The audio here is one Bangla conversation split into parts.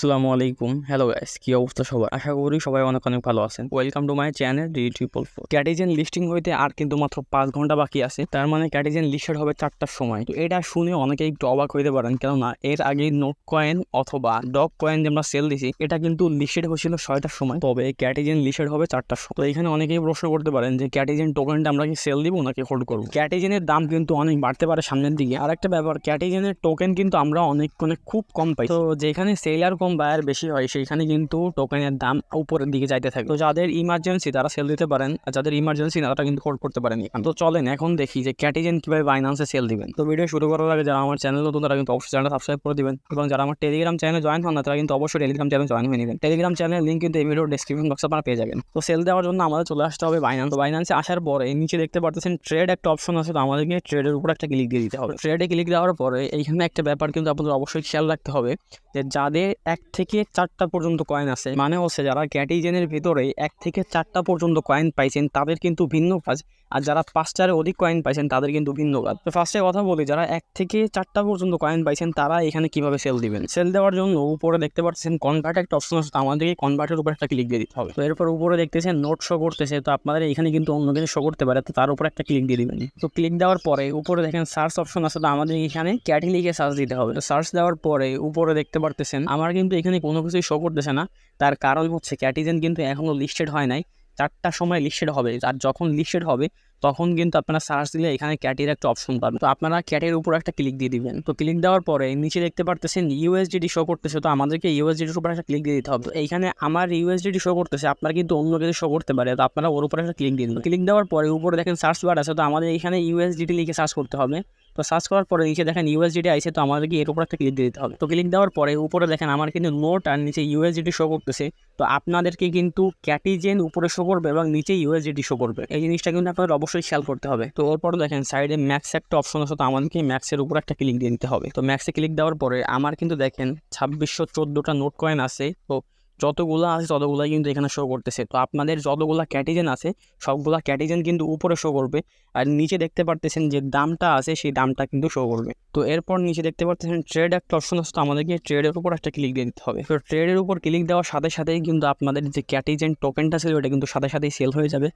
আসসালামু আলাইকুম। হ্যালো গাইস কি অবস্থা সবার? আশা করি সবাই অনেক অনেক ভালো আছেন। Welcome to my channel D triple four ক্যাটিজেন listing হইতে আর কিন্তু মাত্র পাঁচ ঘণ্টা বাকি আছে। তার মানে ক্যাটিজেন লিস্টেড হবে চারটার সময়। তো এটা শুনে অনেকেই একটু অবাক হইতে পারেন, কেননা এর আগে নোট কয়েন অথবা ডগ কয়েন যে আমরা সেল দিছি, এটা কিন্তু লিস্টেড হয়েছিল ছয়টার সময়। তবে ক্যাটিজেন লিস্টেড হবে চারটার সময়। তো এখানে অনেকেই প্রশ্ন করতে পারেন যে ক্যাটিজেন টোকেনটা আমরা কি সেল দিব নাকি হোল্ড করব? ক্যাটিজেনের দাম কিন্তু অনেক বাড়তে পারে সামনের দিকে। আর একটা ব্যাপার ক্যাটিজেনের টোকেন কিন্তু আমরা অনেক অনেক খুব কম পাই। তো যেখানে সেলার কম বায়ার বেশি হয়, সেইখানে কিন্তু টোকেনের দাম উপরের দিকে যাইতে থাকে। তো যাদের ইমার্জেন্সি তারা সেল দিতে পারেন, আর যাদের ইমার্জেন্সি না, তারা কিন্তু হোল্ড করতে পারেন এখানে। তো চলেন এখন দেখি যে ক্যাটিজেন কীভাবে বাইন্যান্সে সেল দিবেন। তো ভিডিও শুরু করার আগে যারা আমার চ্যানেল নতুন, তারা কিন্তু অবশ্যই চ্যানেলটা সাবস্ক্রাইব করে দিবেন। এবং যারা আমার টেলিগ্রাম চ্যানেলে জয়েন হন না, তারা কিন্তু অবশ্যই টেলিগ্রাম চ্যানেল জয়েন হয়ে নেবেন। টেলিগ্রাম চ্যানেলের লিঙ্ক কিন্তু এই ভিডিও ডিসক্রিপশন বক্সে আপনারা পেয়ে যাবেন। তো সেল দেওয়ার জন্য আমাদের চলে আসতে হবে বাইন্যান্স তো বাইন্যান্সে আসার পরে নিচে দেখতে পারতেছেন ট্রেড একটা অপশন আছে, তো আমাদেরকে ট্রেডের উপর একটা ক্লিক দিয়ে দিতে হবে। ট্রেডে ক্লিক দেওয়ার পরে এইখানে একটা ব্যাপার কিন্তু আপনাদের অবশ্যই খেয়াল রাখতে হবে, যে যাদের এক থেকে চারটা পর্যন্ত কয়েন আছে। মানে হচ্ছে যারা ক্যাটিজেনের ভিতরে এক থেকে চারটা পর্যন্ত কয়েন পাইছেন, তাদের কিন্তু ভিন্ন কাজ। আর যারা পাঁচটার অধিক কয়েন পাইছেন, তাদের কিন্তু ভিন্ন কাজ। তো ফার্স্টে কথা বলি, যারা এক থেকে চারটা পর্যন্ত কয়েন পাইছেন, তারা এখানে কীভাবে সেল দিবেন? সেল দেওয়ার জন্য উপরে দেখতে পাচ্ছেন কনভার্ট একটা অপশন আছে আমাদেরকে কনভার্টের উপর একটা ক্লিক দিয়ে দিতে হবে। তো এরপর উপরে দেখতেছেন নোট শো করতেছে, তো আপনাদের এখানে কিন্তু অন্য কিছু শো করতে পারে, তো তার উপর একটা ক্লিক দিয়ে দিবেন। তো ক্লিক দেওয়ার পরে উপরে দেখেন সার্চ অপশন আছে, তো আমাদের এখানে ক্যাটি লিখে সার্চ দিতে হবে। তো সার্চ দেওয়ার পরে উপরে দেখতে পারতেছেন, আমার কিন্তু এখানে কোনো কিছুই শো করতেছে না। তার কারণ হচ্ছে ক্যাটিজেন কিন্তু এখনও লিস্টেড হয় নাই। চারটার সময় লিস্টেড হবে। আর যখন লিস্টেড হবে, তখন কিন্তু আপনারা সার্চ দিলে এখানে ক্যাটের একটা অপশন পাবেন। তো আপনারা ক্যাটের উপর একটা ক্লিক দিয়ে দিবেন। তো ক্লিক দেওয়ার পরে নিচে দেখতে পারতেছেন ইউএসডিটি শো করতেছে। তো আমাদেরকে ইউএসডিটির উপর একটা ক্লিক দিয়ে দিতে হবে। তো এইখানে আমার ইউএসডিটি শো করতেছে, আপনারা কিন্তু অন্য কিছু শো করতে পারে তো আপনারা ওর উপর একটা ক্লিক দিয়ে দিন ক্লিক দেওয়ার পরে উপরে দেখেন সার্চ বার আছে। তো আমাদের এখানে ইউএসডিটি লিখে সার্চ করতে হবে। তো সার্চ করার পরে নিচে দেখেন ইউএসডিটি আইসে তো আমাদেরকে এর উপর একটা ক্লিক দিতে হবে। তো ক্লিক দেওয়ার পরে উপরে দেখেন আমার কিন্তু নোট আর নিচে ইউএসডিটি শো করতেছে। তো আপনাদেরকে কিন্তু ক্যাটিজেন উপরে শো করবে এবং নিচে ইউএসডিটি শো করবে। এই জিনিসটা কিন্তু আপনাদের অবশ্যই খেয়াল করতে হবে। তো এরপর দেখেন সাইডে ম্যাক্স একটা অপশন আছে, তো আমাদেরকে ম্যাক্সের উপর একটা ক্লিক দিয়ে দিতে হবে। তো ম্যাক্সে ক্লিক দেওয়ার পরে আমার কিন্তু দেখেন ছাব্বিশশো চোদ্দোটা নোট কয়েন আছে। তো যতগুলো আছে, ততগুলাই কিন্তু এখানে শো করতেছে। তো আপনাদের যতগুলো ক্যাটিজেন আছে, সবগুলা ক্যাটিজেন কিন্তু উপরে শো করবে। আর নিচে দেখতে পারতেছেন যে দামটা আছে, সেই দামটা কিন্তু শো করবে। তো এরপর নিচে দেখতে পারতেছেন ট্রেড একটা অপশন আছে, তো আমাদেরকে ট্রেডের উপর একটা ক্লিক দিয়ে দিতে হবে। তো ট্রেডের উপর ক্লিক দেওয়ার সাথে সাথেই কিন্তু আপনাদের যে ক্যাটিজেন টোকেনটা ছিল ওটা কিন্তু সাথে সাথেই সেল হয়ে যাবে।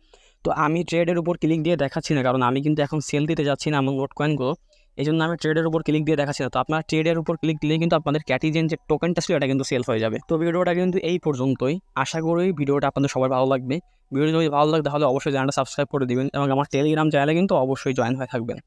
তো আমি ট্রেডের উপর ক্লিক দিয়ে দেখাচ্ছি না, কারণ আমি কিন্তু এখন সেল দিতে যাচ্ছি না আমার নোট কয়েনগুলো এই জন্য আমি ট্রেডের উপর ক্লিক দিয়ে দেখাচ্ছি না। তো আপনার ট্রেডের উপর ক্লিক দিলে কিন্তু আপনাদের ক্যাটিজেন যে টোকেনটা ছিল, এটা কিন্তু সেল হয়ে যাবে। তো ভিডিওটা কিন্তু এই পর্যন্তই। আশা করি ভিডিওটা আপনাদের সবার ভালো লাগবে। ভিডিও যদি ভালো লাগে তাহলে অবশ্যই চ্যানেলটা সাবস্ক্রাইব করে দিবেন এবং আমার টেলিগ্রাম চ্যানেলে কিন্তু অবশ্যই জয়েন হয়ে থাকবেন।